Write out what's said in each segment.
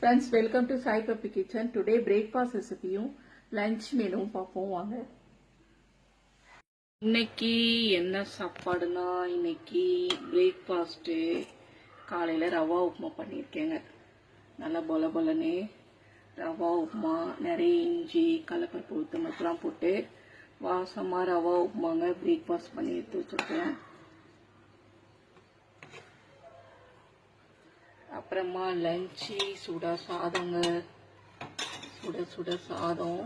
Friends welcome to Sai puppy kitchen today breakfast ரெசிபியும் lunch மெனுவும் பார்ப்போம் வாங்க. இன்னைக்கு என்ன சாப்பாடுனா இன்னைக்கு பிரேக்ஃபாஸ்ட்டு காலையில் ரவா உப்புமா பண்ணியிருக்கேங்க. நல்லா பொல பொலன்னு ரவா உப்புமா நிறைய இஞ்சி கடலப்பருப்பு உளுத்தம்பருப்புலாம் போட்டு வாசமாக ரவா உப்புமாங்க பிரேக்ஃபாஸ்ட் பண்ணி எடுத்து வச்சுருக்கேன். அப்புறமா லஞ்சு சுட சாதங்க சுட சுட சாதம்.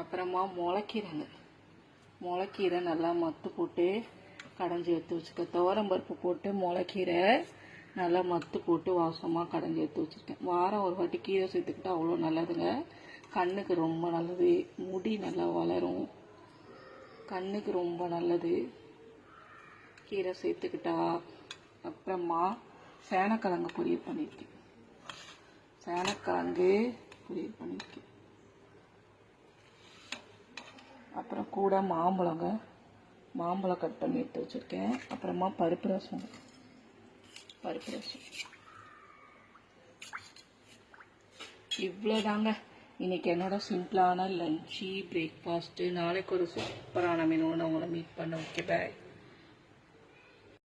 அப்புறமா முளைக்கீரைங்க. முளைக்கீரை நல்லா மத்து போட்டு கடைஞ்சி எடுத்து வச்சுக்க துவரம்பருப்பு போட்டு முளைக்கீரை நல்லா மத்து போட்டு வாசமாக கடைஞ்சி எடுத்து வச்சுருக்கேன். வாரம் ஒரு வாட்டி கீரை சேர்த்துக்கிட்டா அவ்வளோ நல்லதுங்க. கண்ணுக்கு ரொம்ப நல்லது. முடி நல்லா வளரும். கண்ணுக்கு ரொம்ப நல்லது. கீரை சேர்த்துக்கிட்டா அப்புறமா சேனக்கிழங்கு பொரியல் பண்ணியிருக்கேன் சேனக்கிழங்கு பொரியல் பண்ணியிருக்கேன் அப்புறம் கூட மாம்பழங்க மாம்பழம் கட் பண்ணி எடுத்து வச்சுருக்கேன். அப்புறமா பருப்பு ரசம் பருப்பு ரசம். இவ்வளோதாங்க இன்றைக்கி என்னோட சிம்பிளான லன்ச்சு பிரேக்ஃபாஸ்ட்டு நாளைக்கு ஒரு சூப்பரான மெனுவோட உங்களை மீட் பண்ண ஓகே பாய்